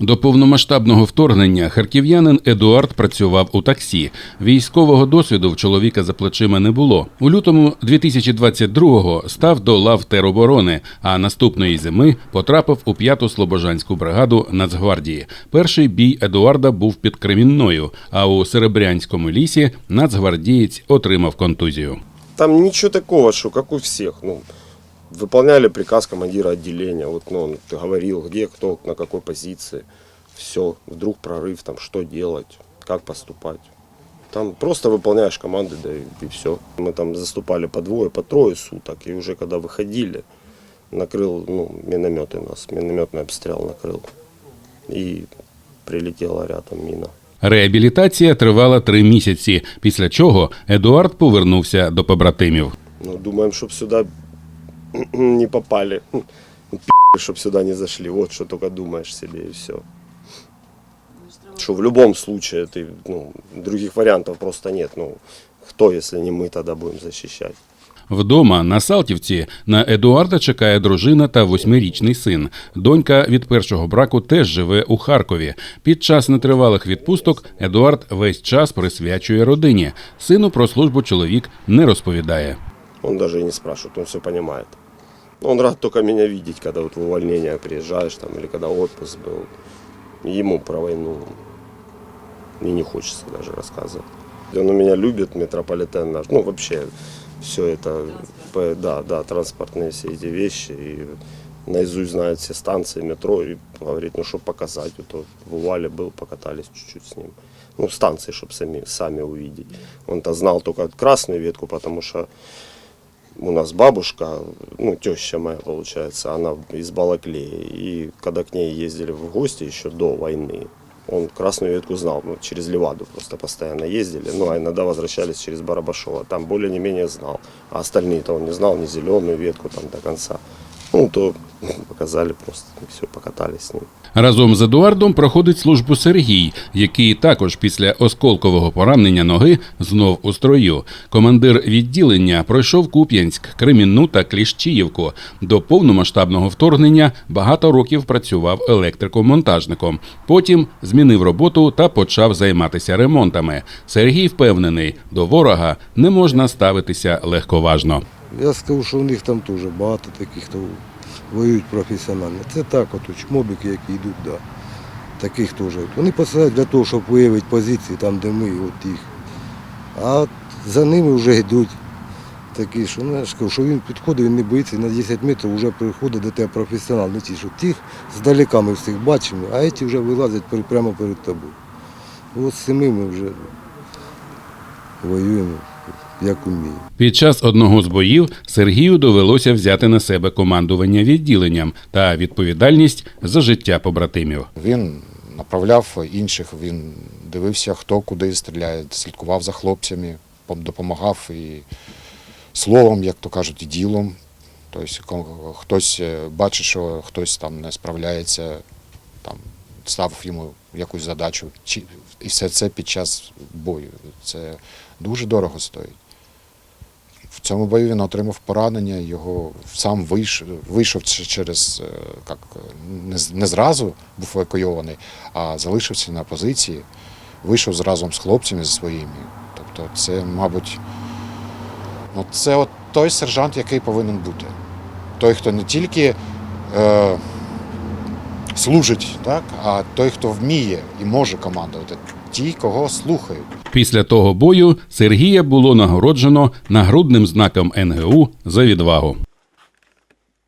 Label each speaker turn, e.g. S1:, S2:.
S1: До повномасштабного вторгнення харків'янин Едуард працював у таксі. Військового досвіду в чоловіка за плечима не було. У лютому 2022-го став до лав тероборони, а наступної зими потрапив у п'яту слобожанську бригаду Нацгвардії. Перший бій Едуарда був під Кремінною, а у Серебрянському лісі нацгвардієць отримав контузію.
S2: Там ничего такого, что как у всех. Ну, выполняли приказ командира отделения. Вот, ну, он говорил, где кто, на какой позиции. Все, вдруг прорыв, там, что делать, как поступать. Там просто выполняешь команды, да и, все. Мы там заступали по двое, по трое суток. И уже когда выходили, накрыл, ну, минометы нас, минометный обстрел накрыл. И прилетела рядом мина.
S1: Реабілітація тривала три місяці, після чого Едуард повернувся до побратимів.
S2: Ну, думаем, чтоб сюда не попали. Чтобы сюда не зашли. Вот что только думаешь себе и все. Что в любом случае ты, ну, других вариантов просто нет. Ну, кто, если не мы, тогда будем защищать?
S1: Вдома на Салтівці на Едуарда чекає дружина та восьмирічний син. Донька від першого браку теж живе у Харкові. Під час нетривалих відпусток Едуард весь час присвячує родині. Сину про службу чоловік не розповідає.
S2: Он даже и не спрашивает, он все понимает. Он рад только меня видеть, когда вот в увольнение приезжаешь там, или когда отпуск был. Ему про войну и не хочется даже рассказывать. Он у меня любит метрополитен наш, ну вообще все это, п- да, да, транспортные все эти вещи. И наизусть знает все станции метро и говорит, ну что показать. Вот в Увале был, покатались чуть-чуть с ним. Ну, станции, чтобы сами, сами увидеть. Он-то знал только красную ветку, потому что у нас бабушка, ну, теща моя, получается, она из Балаклеи. И когда к ней ездили в гости еще до войны, он красную ветку знал, мы через Леваду просто постоянно ездили, ну, а иногда возвращались через Барабашово, там более не менее знал. А остальные-то он не знал, ни зеленую ветку там до конца. Ну, то показали просто, все, покатались с ним.
S1: Разом з Едуардом проходить службу Сергій, який також після осколкового поранення ноги знов у строю. Командир відділення пройшов Куп'янськ, Кремінну та Кліщіївку. До повномасштабного вторгнення багато років працював електриком-монтажником. Потім змінив роботу та почав займатися ремонтами. Сергій впевнений, до ворога не можна ставитися легковажно.
S3: Я скажу, що в них там теж багато таких, хто воюють професіонально. Це так, от чмобики, які йдуть, да. таких теж. Вони посилають для того, щоб виявити позиції там, де ми, от їх. А за ними вже йдуть такі, що, ну, я ж що він підходить, він не боїться, і на 10 метрів вже приходить до тебе професіонал. Не ті, що тих здалека ми всіх бачимо, а ці вже вилазять прямо перед тобою. От з цими ми вже воюємо, як уміємо.
S1: Під час одного з боїв Сергію довелося взяти на себе командування відділенням та відповідальність за життя побратимів.
S4: Він направляв інших, він дивився, хто куди стріляє, слідкував за хлопцями, пом- допомагав і словом, як то кажуть, і ділом. Тобто, хтось е, бачить, що хтось там не справляється, там ставив йому якусь задачу. І все це під час бою. Це дуже дорого стоїть. В цьому бою він отримав поранення, його сам вийшов, вийшов через е, як, не зразу був евакуйований, а залишився на позиції, вийшов разом з хлопцями зі своїми. Тобто, це, мабуть, ну, це от той сержант, який повинен бути. Той, хто не тільки е, служить, так, а той, хто вміє і може командувати, ті, кого слухають.
S1: Після того бою Сергія було нагороджено нагрудним знаком НГУ за відвагу.